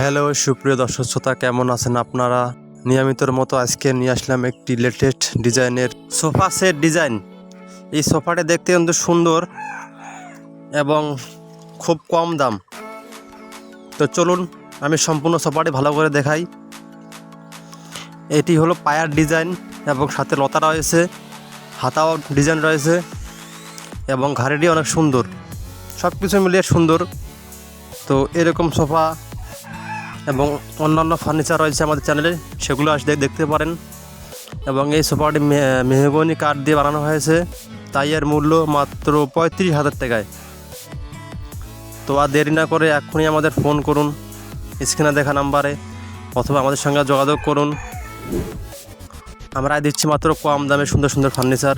Hello, সুপ্রিয় দর্শক শ্রোতা, কেমন আছেন আপনারা? নিয়মিতর মতো আজকে নিয়ে আসলাম একটি লেটেস্ট ডিজাইনের সোফা সেট ডিজাইন এই সোফাটা দেখতে কিন্তু সুন্দর এবং খুব কম দাম। তো চলুন, আমি সম্পূর্ণ সোফাটি ভালো করে দেখাই। এটি হলো পায়ার ডিজাইন এবং সাথে লতা রয়েছে, হাতাও ডিজাইন রয়েছে এবং ঘাড়িটি অনেক সুন্দর। সব কিছু মিলিয়ে সুন্দর। তো এরকম সোফা এবং অন্যান্য ফার্নিচার রয়েছে আমাদের চ্যানেলে সেগুলো আসলে দেখতে পারেন। এবং এই সোফাটি মেহগনি কাঠ দিয়ে বানানো হয়েছে, তাই এর মূল্য মাত্র পঁয়ত্রিশ হাজার টাকায়। তো আর দেরি না করে এক্ষুনি আমাদের ফোন করুন স্ক্রিনে দেখা নাম্বারে অথবা আমাদের সঙ্গে যোগাযোগ করুন। আমরা দিচ্ছি মাত্র কম দামে সুন্দর সুন্দর ফার্নিচার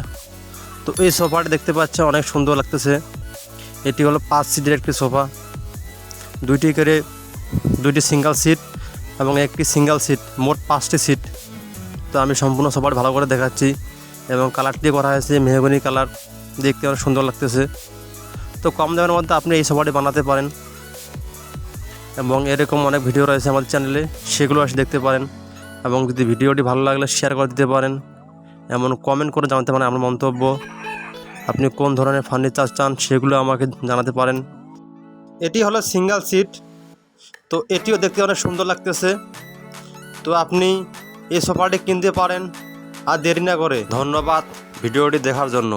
তো এই সোফাটি দেখতে পাচ্ছে, অনেক সুন্দর লাগতেছে। এটি হলো পাঁচ সিটের একটি সোফা দুইটি করে দুইটি সিঙ্গেল সিট এবং একটি সিঙ্গেল সিট মোট পাঁচটি সিট তো আমি সম্পূর্ণ সবার ভালো করে দেখাচ্ছি এবং কালারটি করা হয়েছে, মেহগনি কালার দেখতে অনেক সুন্দর লাগতেছে। তো কম দামের মধ্যে আপনি এই সোফাটি বানাতে পারেন। এবং এরকম অনেক ভিডিও রয়েছে আমাদের চ্যানেলে সেগুলো এসে দেখতে পারেন। এবং যদি ভিডিওটি ভালো লাগলে শেয়ার করে দিতে পারেন। এমন কমেন্ট করে জানাতে পারেন আমার মন্তব্য। আপনি কোন ধরনের ফার্নিচার চান সেগুলো আমাকে জানাতে পারেন। এটি হলো সিঙ্গেল সিট তো এটিও দেখতে অনেক সুন্দর লাগতেছে। তো আপনি এই সোফাটি কিনতে পারেন আর দেরি না করে। ধন্যবাদ ভিডিওটি দেখার জন্য।